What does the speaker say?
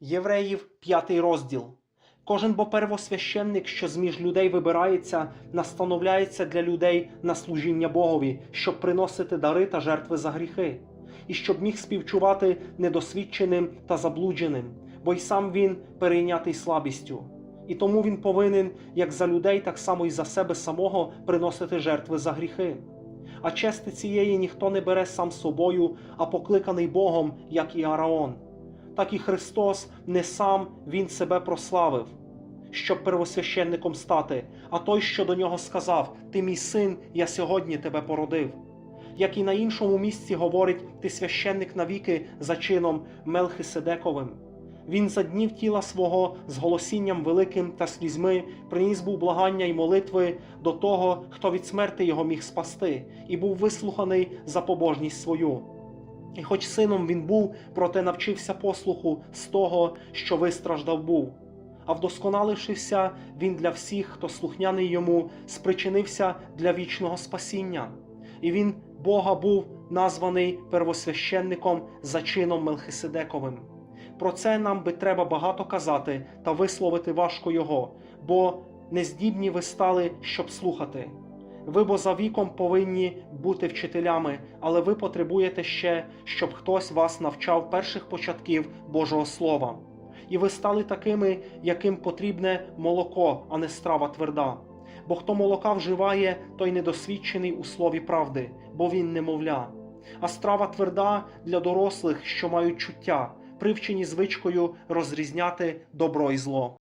Євреїв, п'ятий розділ. Кожен бо первосвященник, що зміж людей вибирається, настановляється для людей на служіння Богові, щоб приносити дари та жертви за гріхи, і щоб міг співчувати недосвідченим та заблудженим, бо й сам він перейнятий слабістю. І тому він повинен, як за людей, так само й за себе самого приносити жертви за гріхи. А чести цієї ніхто не бере сам собою, а покликаний Богом, як і Араон. Так і Христос не сам Він себе прославив, щоб первосвященником стати, а той, що до нього сказав: Ти мій син, я сьогодні тебе породив. Як і на іншому місці говорить, ти священник навіки за чином Мелхиседековим. Він за днів тіла свого з голосінням великим та слізьми приніс був благання й молитви до того, хто від смерти його міг спасти, і був вислуханий за побожність свою. І хоч сином він був, проте навчився послуху з того, що вистраждав був. А вдосконалившися, він для всіх, хто слухняний йому, спричинився для вічного спасіння. І він Бога був названий первосвященником за чином Мелхиседековим. Про це нам би треба багато казати та висловити важко його, бо нездібні ви стали, щоб слухати. Ви бо за віком повинні бути вчителями, але ви потребуєте ще, щоб хтось вас навчав перших початків Божого Слова. І ви стали такими, яким потрібне молоко, а не страва тверда. Бо хто молока вживає, той недосвідчений у слові правди, бо він немовля. А страва тверда для дорослих, що мають чуття, привчені звичкою розрізняти добро і зло.